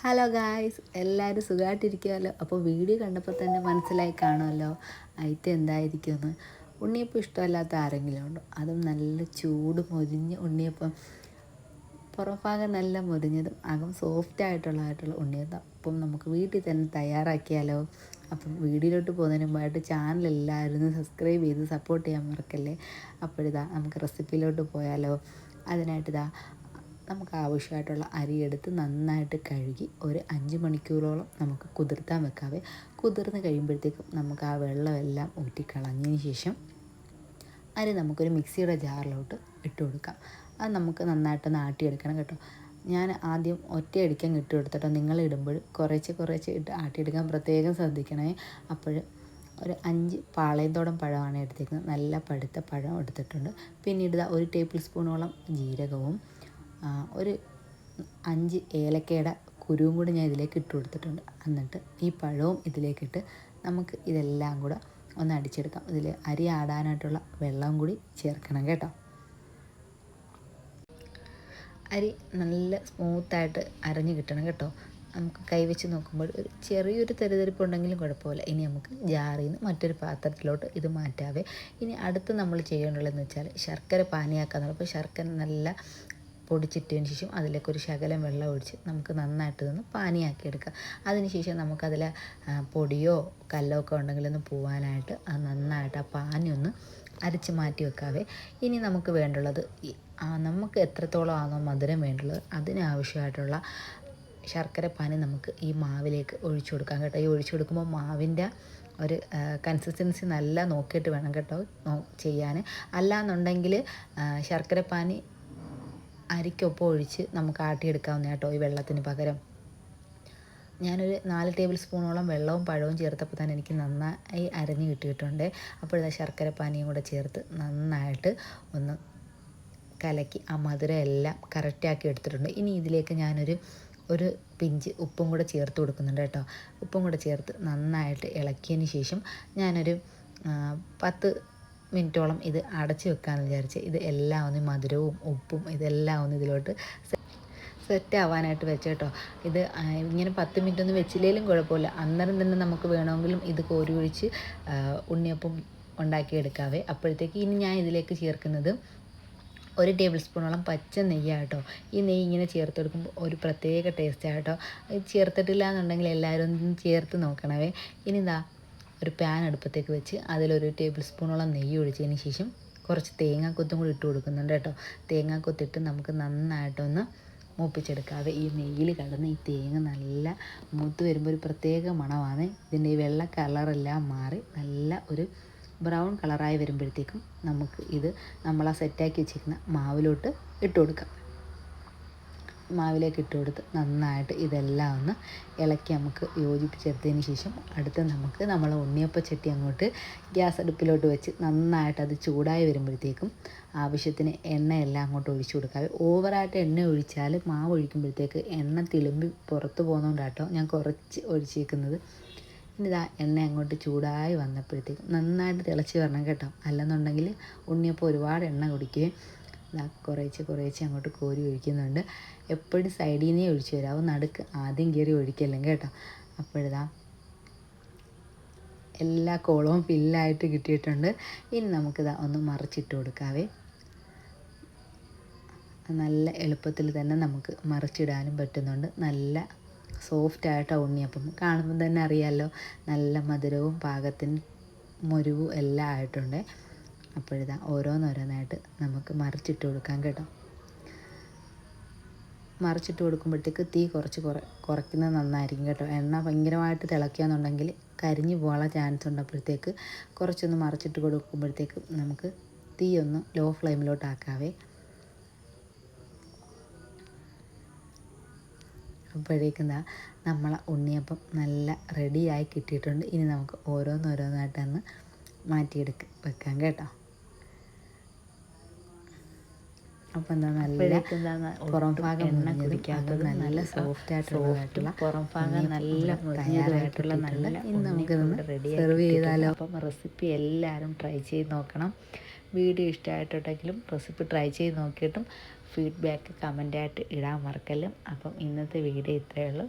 Hello guys എല്ലാവരും സുഖമായിട്ടിരിക്കുമല്ലോ അപ്പോൾ video കണ്ടപ്പോൾ തന്നെ മനസ്സിലായി കാണുമല്ലോ ഐറ്റം എന്തായിരിക്കുമെന്ന് ഉണ്ണിയപ്പം ഇഷ്ടമല്ലാത്ത ആരെങ്കിലും ഉണ്ടോ? അതും നല്ല ചൂട് മൊരിഞ്ഞ് ഉണ്ണിയപ്പം. പുറഭാഗം നല്ല മുരിഞ്ഞതും അകം സോഫ്റ്റ് ആയിട്ടുള്ളതായിട്ടുള്ള ഉണ്ണിയപ്പം. അപ്പം നമുക്ക് വീട്ടിൽ തന്നെ തയ്യാറാക്കിയാലോ? അപ്പം വീഡിയോയിലോട്ട് പോകുന്നതിന് മുമ്പായിട്ട് ചാനൽ എല്ലാവരും സബ്സ്ക്രൈബ് ചെയ്ത് സപ്പോർട്ട് ചെയ്യാൻ മറക്കല്ലേ? അപ്പോഴിതാ നമുക്ക് റെസിപ്പിയിലോട്ട് പോയാലോ? അതിനായിട്ടിതാ നമുക്ക് ആവശ്യമായിട്ടുള്ള അരിയെടുത്ത് നന്നായിട്ട് കഴുകി ഒരു അഞ്ച് മണിക്കൂറോളം നമുക്ക് കുതിർത്താൻ വെക്കാവേ. കുതിർന്ന് കഴിയുമ്പോഴത്തേക്കും നമുക്ക് ആ വെള്ളമെല്ലാം ഊറ്റിക്കളഞ്ഞതിന് ശേഷം അരി നമുക്കൊരു മിക്സിയുടെ ജാറിലോട്ട് ഇട്ട് കൊടുക്കാം. അത് നമുക്ക് നന്നായിട്ട് നാട്ടിയെടുക്കണം കേട്ടോ. ഞാൻ ആദ്യം ഒറ്റയടിക്കാൻ ഇട്ട് കൊടുത്തിട്ടോ നിങ്ങൾ ഇടുമ്പോൾ കുറേശ്ശെ കുറേശ്ശെ ഇട്ട് ആട്ടിയെടുക്കാൻ പ്രത്യേകം ശ്രദ്ധിക്കണേ. അപ്പോൾ ഒരു അഞ്ച് പാളയത്തോടം പഴമാണ് എടുത്തേക്കുന്നത് നല്ല പഴുത്ത പഴം എടുത്തിട്ടുണ്ട്. പിന്നീട് ഒരു ടേബിൾ സ്പൂണോളം ജീരകവും ഒരു അഞ്ച് ഏലക്കയുടെ കുരുവും കൂടി ഞാൻ ഇതിലേക്ക് ഇട്ട് കൊടുത്തിട്ടുണ്ട്. എന്നിട്ട് ഈ പഴവും ഇതിലേക്കിട്ട് നമുക്ക് ഇതെല്ലാം കൂടെ ഒന്ന് അടിച്ചെടുക്കാം. ഇതിൽ അരി ആടാനായിട്ടുള്ള വെള്ളം കൂടി ചേർക്കണം കേട്ടോ. അരി നല്ല സ്മൂത്തായിട്ട് അരഞ്ഞ് കിട്ടണം കേട്ടോ. നമുക്ക് കൈവച്ച് നോക്കുമ്പോൾ ഒരു ചെറിയൊരു തെരുതെരിപ്പ് ഉണ്ടെങ്കിലും കുഴപ്പമില്ല. ഇനി നമുക്ക് ജാറിൽ നിന്ന് മറ്റൊരു പാത്രത്തിലോട്ട് ഇത് മാറ്റാവേ. ഇനി അടുത്ത് നമ്മൾ ചെയ്യേണ്ടതെന്ന് വെച്ചാൽ ശർക്കര പാനിയാക്കാന്നുള്ളത് അപ്പോൾ ശർക്കര നല്ല പൊടിച്ചിട്ടതിന് ശേഷം അതിലേക്ക് ഒരു ശകലം വെള്ളം ഒഴിച്ച് നമുക്ക് നന്നായിട്ട് നിന്ന് പാനിയാക്കി എടുക്കാം അതിനുശേഷം നമുക്കതിൽ പൊടിയോ കല്ലോ ഒക്കെ ഉണ്ടെങ്കിൽ ഒന്ന് പോവാനായിട്ട് അത് നന്നായിട്ട് ആ പാനി ഒന്ന് അരച്ച് മാറ്റി വെക്കാവേ. ഇനി നമുക്ക് വേണ്ടുള്ളത് നമുക്ക് എത്രത്തോളം ആണോ മധുരം വേണ്ടുള്ളത് അതിനാവശ്യമായിട്ടുള്ള ശർക്കര പാനി നമുക്ക് ഈ മാവിലേക്ക് ഒഴിച്ചു കൊടുക്കാം കേട്ടോ. ഈ ഒഴിച്ചു കൊടുക്കുമ്പോൾ മാവിന്റെ ഒരു കൺസിസ്റ്റൻസി നല്ല നോക്കിയിട്ട് വേണം കേട്ടോ ചെയ്യാൻ. അല്ലാന്നുണ്ടെങ്കിൽ ശർക്കര പാനി അരിക്കൊപ്പം ഒഴിച്ച് നമുക്ക് ആട്ടിയെടുക്കാവുന്ന കേട്ടോ ഈ വെള്ളത്തിന് പകരം. ഞാനൊരു നാല് ടേബിൾ സ്പൂണോളം വെള്ളവും പഴവും ചേർത്തപ്പോൾ തന്നെ എനിക്ക് നന്നായി അരഞ്ഞ് കിട്ടിയിട്ടുണ്ട്. അപ്പോഴത്തെ ശർക്കര പാനിയും കൂടെ ചേർത്ത് നന്നായിട്ട് ഒന്ന് കലക്കി ആ മധുരം എല്ലാം കറക്റ്റാക്കി എടുത്തിട്ടുണ്ട്. ഇനി ഇതിലേക്ക് ഞാനൊരു ഒരു പിഞ്ച് ഉപ്പും കൂടെ ചേർത്ത് കൊടുക്കുന്നുണ്ട് കേട്ടോ. ഉപ്പും കൂടെ ചേർത്ത് നന്നായിട്ട് ഇളക്കിയതിന് ശേഷം ഞാനൊരു പത്ത് മിനിറ്റോളം ഇത് അടച്ച് വെക്കാമെന്ന് വിചാരിച്ച് ഇത് എല്ലാം ഒന്ന് മധുരവും ഉപ്പും ഇതെല്ലാം ഒന്ന് ഇതിലോട്ട് സെറ്റ് ആവാനായിട്ട് വെച്ചേട്ടോ ഇത് ഇങ്ങനെ പത്ത് മിനിറ്റ് ഒന്നും വെച്ചില്ലെങ്കിലും കുഴപ്പമില്ല. അന്നേരം തന്നെ നമുക്ക് വേണമെങ്കിലും ഇത് കോരി ഒഴിച്ച് ഉണ്ണിയപ്പം ഉണ്ടാക്കിയെടുക്കാവേ അപ്പോഴത്തേക്ക് ഇനി ഞാൻ ഇതിലേക്ക് ചേർക്കുന്നത് ഒരു ടേബിൾ സ്പൂണോളം പച്ച നെയ്യാട്ടോ ഈ നെയ്യ് ഇങ്ങനെ ചേർത്ത് കൊടുക്കുമ്പോൾ ഒരു പ്രത്യേക ടേസ്റ്റ് ആട്ടോ ചേർത്തിട്ടില്ല എന്നുണ്ടെങ്കിൽ എല്ലാവരും ചേർത്ത് നോക്കണവേ. ഇനി ഇതാ ഒരു പാൻ അടുപ്പത്തേക്ക് വെച്ച് അതിലൊരു ടേബിൾ സ്പൂണോളം നെയ്യ് ഒഴിച്ചതിന് ശേഷം കുറച്ച് തേങ്ങാക്കൊത്തും കൂടി ഇട്ട് കൊടുക്കുന്നുണ്ട് കേട്ടോ. തേങ്ങാക്കൊത്തിട്ട് നമുക്ക് നന്നായിട്ടൊന്ന് മൂപ്പിച്ചെടുക്കാതെ ഈ നെയ്യിൽ കിടന്ന് ഈ തേങ്ങ നല്ല മൂത്ത് വരുമ്പോൾ ഒരു പ്രത്യേക മണമാണ്. ഇതിന്റെ ഈ വെള്ള കളറെല്ലാം മാറി നല്ല ഒരു ബ്രൗൺ കളറായി വരുമ്പോഴത്തേക്കും നമുക്ക് ഇത് നമ്മൾ സെറ്റാക്കി വെച്ചിരിക്കുന്ന മാവിലോട്ട് ഇട്ട് കൊടുക്കാം. മാവിലേക്ക് ഇട്ട് കൊടുത്ത് നന്നായിട്ട് ഇതെല്ലാം ഒന്ന് ഇളക്കി നമുക്ക് യോജിപ്പിച്ചെടുത്തതിന് ശേഷം അടുത്ത് നമുക്ക് നമ്മൾ ഉണ്ണിയപ്പച്ചട്ടി അങ്ങോട്ട് ഗ്യാസ് അടുപ്പിലോട്ട് വെച്ച് നന്നായിട്ട് അത് ചൂടായി വരുമ്പോഴത്തേക്കും ആവശ്യത്തിന് എണ്ണയെല്ലാം അങ്ങോട്ട് ഒഴിച്ചു കൊടുക്കാതെ ഓവറായിട്ട് എണ്ണ ഒഴിച്ചാൽ മാവ് ഒഴിക്കുമ്പോഴത്തേക്ക് എണ്ണ തിളുമ്പി പുറത്ത് പോകുന്നതുകൊണ്ടാട്ടോ ഞാൻ കുറച്ച് ഒഴിച്ചേക്കുന്നത്. ഇതാ എണ്ണ അങ്ങോട്ട് ചൂടായി വന്നപ്പോഴത്തേക്കും നന്നായിട്ട് തിളച്ച് വരണം കേട്ടോ. അല്ലെന്നുണ്ടെങ്കിൽ ഉണ്ണിയപ്പം ഒരുപാട് എണ്ണ കുടിക്കുകയും ഇതാ കുറേശ്ശെ കുറേശ്ശെ അങ്ങോട്ട് കോരി ഒഴിക്കുന്നുണ്ട്. എപ്പോഴും സൈഡിൽ നിന്നേ ഒഴിച്ചു വരാവും നടുക്ക് ആദ്യം കയറി ഒഴിക്കല്ലേ കേട്ടോ? അപ്പോഴിതാ എല്ലാ കോളവും ഫില്ലായിട്ട് കിട്ടിയിട്ടുണ്ട്. ഇനി നമുക്കിതാ ഒന്ന് മറിച്ചിട്ട് കൊടുക്കാവേ. നല്ല എളുപ്പത്തിൽ തന്നെ നമുക്ക് മറിച്ചിടാനും പറ്റുന്നുണ്ട്. നല്ല സോഫ്റ്റ് ആയിട്ട് ഉണ്ണിയപ്പം കാണുമ്പോൾ തന്നെ അറിയാമല്ലോ നല്ല മധുരവും പാകത്തിന് മുരുവും എല്ലാം ആയിട്ടുണ്ട്. അപ്പോഴിതാ ഓരോന്നോരോന്നായിട്ട് നമുക്ക് മറിച്ചിട്ട് കൊടുക്കാം കേട്ടോ. മറിച്ചിട്ട് കൊടുക്കുമ്പോഴത്തേക്ക് തീ കുറച്ച് കുറ കുറയ്ക്കുന്നത് നന്നായിരിക്കും കേട്ടോ. എണ്ണ ഭയങ്കരമായിട്ട് തിളക്കുകയെന്നുണ്ടെങ്കിൽ കരിഞ്ഞു പോകാനുള്ള ചാൻസ് ഉണ്ട് അപ്പോഴത്തേക്ക് കുറച്ചൊന്ന് മറിച്ചിട്ട് കൊടുക്കുമ്പോഴത്തേക്ക് നമുക്ക് തീ ഒന്ന് ലോ ഫ്ലെയിമിലോട്ടാക്കാവേ അപ്പോഴേക്കും നമ്മളെ ഉണ്ണിയപ്പം നല്ല റെഡിയായി കിട്ടിയിട്ടുണ്ട്. ഇനി നമുക്ക് ഓരോന്നോരോന്നായിട്ടൊന്ന് മാറ്റിയെടുക്ക വെക്കാം കേട്ടോ. അപ്പം എന്താ നല്ല പുറം ഭാഗം കുടിക്കാത്തത് നല്ല സോഫ്റ്റ് ആയിട്ടുള്ള പുറം ഭാഗം നല്ല തയ്യാറായിട്ടുള്ള നല്ല ഇന്ന് നമുക്ക് റെഡി സെർവ് ചെയ്താലോ? അപ്പം റെസിപ്പി എല്ലാവരും ട്രൈ ചെയ്ത് നോക്കണം. വീഡിയോ ഇഷ്ടമായിട്ടുണ്ടെങ്കിലും റെസിപ്പി ട്രൈ ചെയ്ത് നോക്കിയിട്ടും ഫീഡ്ബാക്ക് കമന്റായിട്ട് ഇടാൻ മറക്കല്ലും. അപ്പം ഇന്നത്തെ വീഡിയോ ഇത്രയേ ഉള്ളൂ.